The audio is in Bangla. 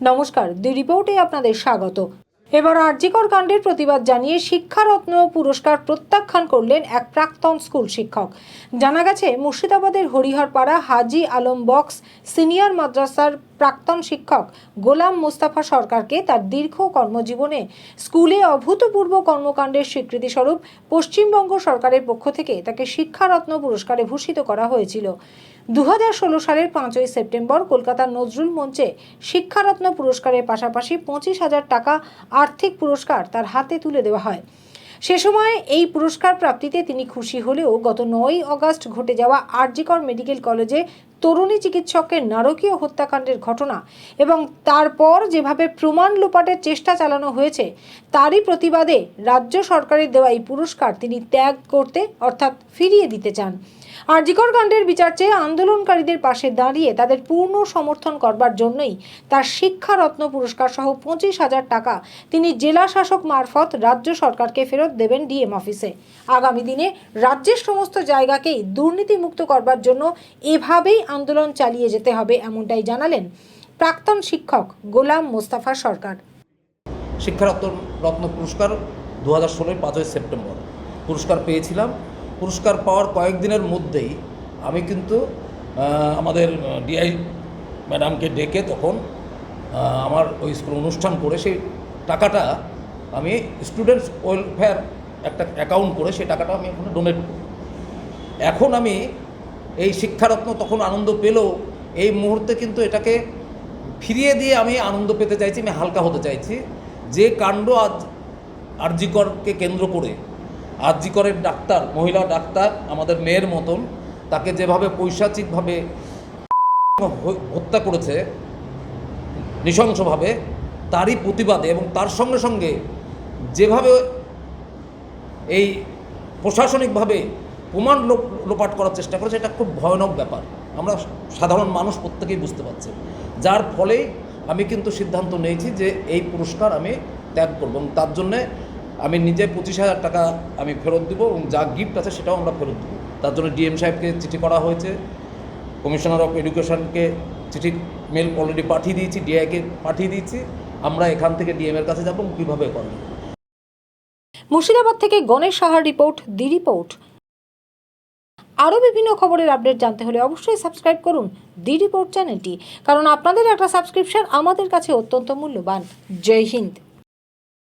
নমস্কার দি রিপোর্টে আপনাদের স্বাগত। এবার আরজিকর কাণ্ডের প্রতিবাদ জানিয়ে শিক্ষারত্ন পুরস্কার প্রত্যাখ্যান করলেন এক প্রাক্তন স্কুল শিক্ষক। জানা গেছে, মুর্শিদাবাদের হরিহরপাড়া হাজি আলম বক্স সিনিয়র মাদ্রাসার প্রাক্তন শিক্ষক গোলাম মোস্তাফা সরকারকে তার দীর্ঘ কর্মজীবনে স্কুলে অভূতপূর্ব কর্মকাণ্ডের স্বীকৃতিস্বরূপ পশ্চিমবঙ্গ সরকারের পক্ষ থেকে তাকে শিক্ষারত্ন পুরস্কারে ভূষিত করা হয়েছিল। দু হাজার ষোলো সালের পাঁচই সেপ্টেম্বর কলকাতার নজরুল মঞ্চে শিক্ষারত্ন পুরস্কারের পাশাপাশি পঁচিশ হাজার টাকা আর্থিক পুরস্কার তার হাতে তুলে দেওয়া হয়। সে সময় এই পুরস্কার প্রাপ্তিতে তিনি খুশি হলেও গত নয় আগস্ট ঘটে যাওয়া আরজিকর মেডিকেল কলেজে তরুণী চিকিৎসকের নারকীয় হত্যাকাণ্ডের ঘটনা এবং তারপর যেভাবে প্রমাণ লোপাটের চেষ্টা চালানো হয়েছে, তারই প্রতিবাদে রাজ্য সরকারের দেওয়া এই পুরস্কার তিনি ত্যাগ করতে অর্থাৎ ফিরিয়ে দিতে চান। আরজিকর কাণ্ডের বিচার চেয়ে আন্দোলনকারীদের পাশে দাঁড়িয়ে তাদের পূর্ণ সমর্থন করবার জন্যই তার শিক্ষারত্ন পুরস্কার সহ পঁচিশ হাজার টাকা তিনি জেলা শাসক মারফত রাজ্য সরকারকে ফেরত দেবেন ডিএম অফিসে। আগামী দিনে রাজ্যের সমস্ত জায়গাকেই দুর্নীতিমুক্ত করবার জন্য এভাবেই আন্দোলন চালিয়ে যেতে হবে এমনটাই জানালেন প্রাক্তন শিক্ষক গোলাম মোস্তাফা সরকার। শিক্ষারত্ন রত্ন পুরস্কার দু হাজার ষোলোই পাঁচই সেপ্টেম্বর পুরস্কার পেয়েছিলাম। পুরস্কার পাওয়ার কয়েকদিনের মধ্যেই আমি কিন্তু আমাদের ডিআই ম্যাডামকে ডেকে তখন আমার ওই স্কুল অনুষ্ঠান করে সেই টাকাটা আমি স্টুডেন্টস ওয়েলফেয়ার একটা অ্যাকাউন্ট করে সেই টাকাটা আমি ওখানে ডোনেট করি। এখন আমি এই শিক্ষারত্ন তখন আনন্দ পেলেও এই মুহূর্তে কিন্তু এটাকে ফিরিয়ে দিয়ে আমি আনন্দ পেতে চাইছি, আমি হালকা হতে চাইছি। যে কাণ্ড আজ আরজিকরকে কেন্দ্র করে আরজিকরের ডাক্তার, মহিলা ডাক্তার, আমাদের মেয়ের মতন, তাকে যেভাবে পৈশাচিকভাবে হত্যা করেছে, নৃশংসভাবে, তারই প্রতিবাদে এবং তার সঙ্গে সঙ্গে যেভাবে এই প্রশাসনিকভাবে প্রমাণ লোপ- লোপাট করার চেষ্টা করেছে, এটা খুব ভয়ানক ব্যাপার। আমরা সাধারণ মানুষ প্রত্যেকেই বুঝতে পারছি। যার ফলে আমি কিন্তু সিদ্ধান্ত নিয়েছি যে এই পুরস্কার আমি ত্যাগ করব এবং তার জন্যে আমি নিজে পঁচিশ হাজার টাকা আমি ফেরত দেবো এবং যা গিফট আছে সেটাও আমরা ফেরত দেবো। তার জন্য ডিএম সাহেবকে চিঠি করা হয়েছে। কমিশনার অফ এডুকেশনকে চিঠি মেল অলরেডি পাঠিয়ে দিয়েছি ডিআইকে পাঠিয়ে দিয়েছি। আমরা এখান থেকে ডিএমের কাছে যাব কীভাবে করব। মুর্শিদাবাদ থেকে গণেশ সাহার রিপোর্ট দি রিপোর্ট আরও বিভিন্ন খবরের আপডেট জানতে হলে অবশ্যই সাবস্ক্রাইব করুন দি রিপোর্ট চ্যানেলটি কারণ আপনাদের একটা সাবস্ক্রিপশন আমাদের কাছে অত্যন্ত মূল্যবান। জয় হিন্দ।